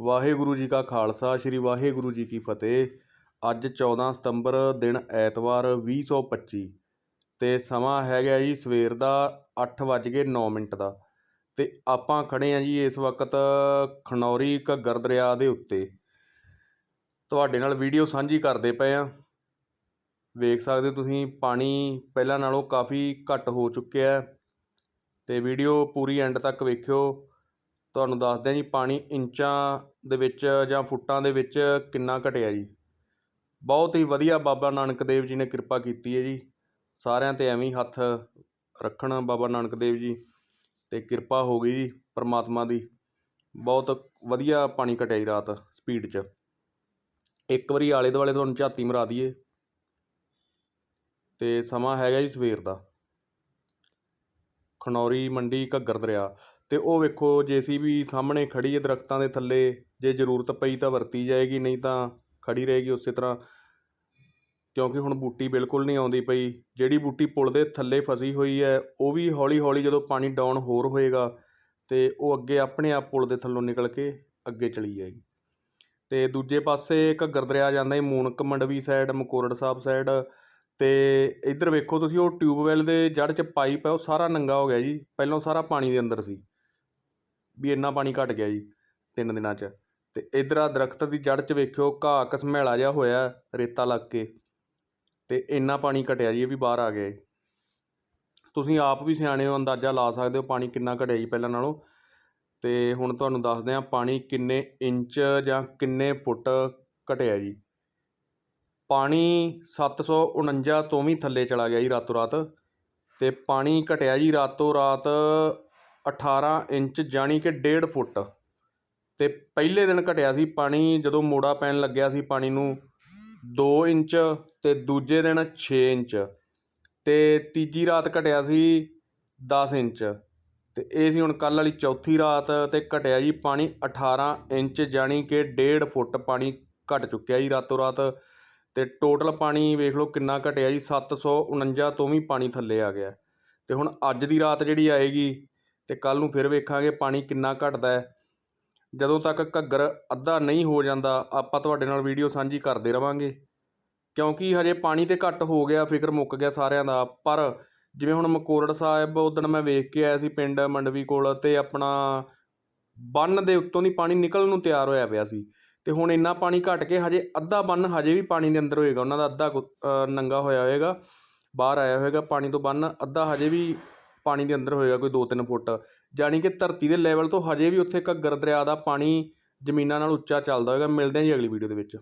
ਵਾਹਿਗੁਰੂ ਜੀ ਕਾ ਖਾਲਸਾ, ਸ੍ਰੀ ਵਾਹਿਗੁਰੂ ਜੀ ਕੀ ਫਤਿਹ। ਅੱਜ 14 ਸਤੰਬਰ ਦਿਨ ਐਤਵਾਰ 2025 ਤੇ ਸਮਾਂ ਹੈਗਾ ਜੀ ਸਵੇਰ ਦਾ 8:09 ਮਿੰਟ ਦਾ। ਤੇ ਆਪਾਂ ਖੜੇ ਆ ਜੀ ਇਸ ਵਕਤ ਖਨੌਰੀ ਘੱਗਰ ਦਰਿਆ ਦੇ ਉੱਤੇ। ਤੁਹਾਡੇ ਨਾਲ ਵੀਡੀਓ ਸਾਂਝੀ ਕਰਦੇ ਪਏ ਆ ਵੇਖ ਸਕਦੇ ਤੁਸੀਂ, ਪਾਣੀ ਪਹਿਲਾਂ ਨਾਲੋਂ ਕਾਫੀ ਘੱਟ ਹੋ ਚੁੱਕਿਆ ਹੈ। ਤੇ ਵੀਡੀਓ ਪੂਰੀ ਐਂਡ ਤੱਕ ਵੇਖਿਓ। ਤੁਹਾਨੂੰ ਦੱਸਦੇ ਜੀ, ਪਾਣੀ ਇੰਚਾਂ ਦੇ ਵਿੱਚ ਜਾਂ ਫੁੱਟਾਂ ਦੇ ਵਿੱਚ ਕਿੰਨਾ ਘਟਿਆ ਜੀ। ਬਹੁਤ ਹੀ ਵਧੀਆ ਬਾਬਾ ਨਾਨਕ ਦੇਵ ਜੀ ਨੇ ਕਿਰਪਾ ਕੀਤੀ ਹੈ ਜੀ। ਸਾਰਿਆਂ ਤੇ ਐਵੇਂ ਹੀ ਹੱਥ ਰੱਖਣ ਬਾਬਾ ਨਾਨਕ ਦੇਵ ਜੀ ਤੇ ਕਿਰਪਾ ਹੋ ਗਈ ਜੀ ਪਰਮਾਤਮਾ ਦੀ। ਬਹੁਤ ਵਧੀਆ ਪਾਣੀ ਘਟਿਆ ਜੀ ਰਾਤ ਸਪੀਡ 'ਚ। ਇੱਕ ਵਾਰੀ ਆਲੇ ਦੁਆਲੇ ਤੁਹਾਨੂੰ ਝਾਤੀ ਮਰਾ ਦਈਏ। ਤੇ ਸਮਾਂ ਹੈਗਾ ਜੀ ਸਵੇਰ ਦਾ। ਖਨੌਰੀ ਮੰਡੀ ਘੱਗਰ ਦਰਿਆ। ਅਤੇ ਉਹ ਵੇਖੋ ਜੇਸੀਬੀ ਸਾਹਮਣੇ ਖੜ੍ਹੀ ਹੈ ਦਰਖਤਾਂ ਦੇ ਥੱਲੇ, ਜੇ ਜ਼ਰੂਰਤ ਪਈ ਤਾਂ ਵਰਤੀ ਜਾਏਗੀ, ਨਹੀਂ ਤਾਂ ਖੜ੍ਹੀ ਰਹੇਗੀ ਉਸੇ ਤਰ੍ਹਾਂ। ਕਿਉਂਕਿ ਹੁਣ ਬੂਟੀ ਬਿਲਕੁਲ ਨਹੀਂ ਆਉਂਦੀ ਪਈ। ਜਿਹੜੀ ਬੂਟੀ ਪੁਲ ਦੇ ਥੱਲੇ ਫਸੀ ਹੋਈ ਹੈ, ਉਹ ਵੀ ਹੌਲੀ ਹੌਲੀ ਜਦੋਂ ਪਾਣੀ ਡਾਊਨ ਹੋਰ ਹੋਏਗਾ ਤੇ ਉਹ ਅੱਗੇ ਆਪਣੇ ਆਪ ਪੁਲ ਦੇ ਥੱਲੋਂ ਨਿਕਲ ਕੇ ਅੱਗੇ ਚਲੀ ਜਾਏਗੀ। ਅਤੇ ਦੂਜੇ ਪਾਸੇ ਘੱਗਰ ਦਰਿਆ ਜਾਂਦਾ ਹੈ ਮੂਨਕ ਮੰਡਵੀ ਸਾਈਡ ਮਕੋਰੜ ਸਾਹਿਬ ਸਾਈਡ ਅਤੇ ਇੱਧਰ ਵੇਖੋ ਤੁਸੀਂ, ਉਹ ਟਿਊਬਵੈਲ ਦੇ ਜੜ 'ਚ ਪਾਈਪ ਹੈ, ਉਹ ਸਾਰਾ ਨੰਗਾ ਹੋ ਗਿਆ ਜੀ। ਪਹਿਲਾਂ ਸਾਰਾ ਪਾਣੀ ਦੇ ਅੰਦਰ ਸੀ। ਵੀ ਇੰਨਾ ਪਾਣੀ ਘਟ ਗਿਆ ਜੀ ਤਿੰਨ ਦਿਨਾਂ 'ਚ। ਅਤੇ ਇੱਧਰ ਆ ਦਰਖਤ ਦੀ ਜੜ 'ਚ ਵੇਖਿਓ ਘਾਹ ਘਸਮੈਲਾ ਜਿਹਾ ਹੋਇਆ ਰੇਤਾ ਲੱਗ ਕੇ। ਅਤੇ ਇੰਨਾ ਪਾਣੀ ਘਟਿਆ ਜੀ, ਇਹ ਵੀ ਬਾਹਰ ਆ ਗਿਆ ਤੁਸੀਂ ਆਪ ਵੀ ਸਿਆਣੇ ਹੋ, ਅੰਦਾਜ਼ਾ ਲਾ ਸਕਦੇ ਹੋ ਪਾਣੀ ਕਿੰਨਾ ਘਟਿਆ ਜੀ ਪਹਿਲਾਂ ਨਾਲੋਂ। ਅਤੇ ਹੁਣ ਤੁਹਾਨੂੰ ਦੱਸਦੇ ਹਾਂ ਪਾਣੀ ਕਿੰਨੇ ਇੰਚ ਜਾਂ ਕਿੰਨੇ ਫੁੱਟ ਘਟਿਆ ਜੀ। ਪਾਣੀ 749 ਤੋਂ ਵੀ ਥੱਲੇ ਚਲਾ ਗਿਆ ਜੀ ਰਾਤੋਂ ਰਾਤ। ਅਤੇ ਪਾਣੀ ਘਟਿਆ ਜੀ ਰਾਤੋਂ ਰਾਤ 18 ਇੰਚ ਜਾਣੀ ਕਿ ਡੇਢ ਫੁੱਟ। ਅਤੇ ਪਹਿਲੇ ਦਿਨ ਘਟਿਆ ਸੀ ਪਾਣੀ, ਜਦੋਂ ਮੋੜਾ ਪੈਣ ਲੱਗਿਆ ਸੀ ਪਾਣੀ ਨੂੰ ਦੋ ਇੰਚ ਅਤੇ ਦੂਜੇ ਦਿਨ ਛੇ ਇੰਚ। ਅਤੇ ਤੀਜੀ ਰਾਤ ਘਟਿਆ ਸੀ ਦਸ ਇੰਚ। ਅਤੇ ਇਹ ਸੀ ਹੁਣ ਕੱਲ੍ਹ ਵਾਲੀ ਚੌਥੀ ਰਾਤ ਅਤੇ ਘਟਿਆ ਜੀ ਪਾਣੀ 18 ਇੰਚ ਜਾਣੀ ਕਿ ਡੇਢ ਫੁੱਟ ਪਾਣੀ ਘਟ ਚੁੱਕਿਆ ਜੀ ਰਾਤੋਂ ਰਾਤ। ਅਤੇ ਟੋਟਲ ਪਾਣੀ ਵੇਖ ਲਓ ਕਿੰਨਾ ਘਟਿਆ ਜੀ 749 ਤੋਂ ਵੀ ਪਾਣੀ ਥੱਲੇ ਆ ਗਿਆ। ਅਤੇ ਹੁਣ ਅੱਜ ਦੀ ਰਾਤ ਜਿਹੜੀ ਆਏਗੀ ਤੇ ਕੱਲ ਨੂੰ ਫਿਰ ਵੇਖਾਂਗੇ ਪਾਣੀ ਕਿੰਨਾ ਘਟਦਾ ਹੈ। ਜਦੋਂ ਤੱਕ ਘੱਗਰ ਅੱਧਾ ਨਹੀਂ ਹੋ ਜਾਂਦਾ, ਆਪਾਂ ਤੁਹਾਡੇ ਨਾਲ ਵੀਡੀਓ ਸਾਂਝੀ ਕਰਦੇ ਰਵਾਂਗੇ। ਕਿਉਂਕਿ ਹਜੇ ਪਾਣੀ ਤੇ ਘੱਟ ਹੋ ਗਿਆ, ਫਿਕਰ ਮੁੱਕ ਗਿਆ ਸਾਰਿਆਂ ਦਾ। ਪਰ ਜਿਵੇਂ ਹੁਣ ਮਕੋਰੜ ਸਾਹਿਬ ਉਦੋਂ ਮੈਂ ਵੇਖ ਕੇ ਆਇਆ ਸੀ ਪਿੰਡ ਮੰਡਵੀ ਕੋਲ ਤੇ ਆਪਣਾ ਬੰਨ ਦੇ ਉੱਤੋਂ ਦੀ ਪਾਣੀ ਨਿਕਲਣ ਨੂੰ ਤਿਆਰ ਹੋਇਆ ਪਿਆ ਸੀ। ਤੇ ਹੁਣ ਇੰਨਾ ਪਾਣੀ ਘਟ ਕੇ ਹਜੇ ਅੱਧਾ ਬੰਨ ਹਜੇ ਵੀ ਪਾਣੀ ਦੇ ਅੰਦਰ ਹੋਏਗਾ। ਉਹਨਾਂ ਦਾ ਅੱਧਾ ਕੁ- ਨੰਗਾ ਹੋਇਆ ਹੋਏਗਾ, ਬਾਹਰ ਆਇਆ ਹੋਏਗਾ ਪਾਣੀ ਤੋਂ ਬੰਨ। ਅੱਧਾ ਹਜੇ ਵੀ ਪਾਣੀ ਦੇ ਅੰਦਰ ਹੋਏਗਾ ਕੋਈ 2-3 ਫੁੱਟ। ਜਾਣੀ ਕਿ ਧਰਤੀ ਦੇ ਲੈਵਲ ਤੋਂ ਹਜੇ ਵੀ ਉੱਥੇ ਘੱਗਰ ਦਰਿਆ ਦਾ ਪਾਣੀ ਜ਼ਮੀਨਾਂ ਨਾਲ ਉੱਚਾ ਚੱਲਦਾ ਹੋਏਗਾ। ਮਿਲਦੇ ਹਾਂ ਜੀ ਅਗਲੀ ਵੀਡੀਓ ਦੇ ਵਿੱਚ।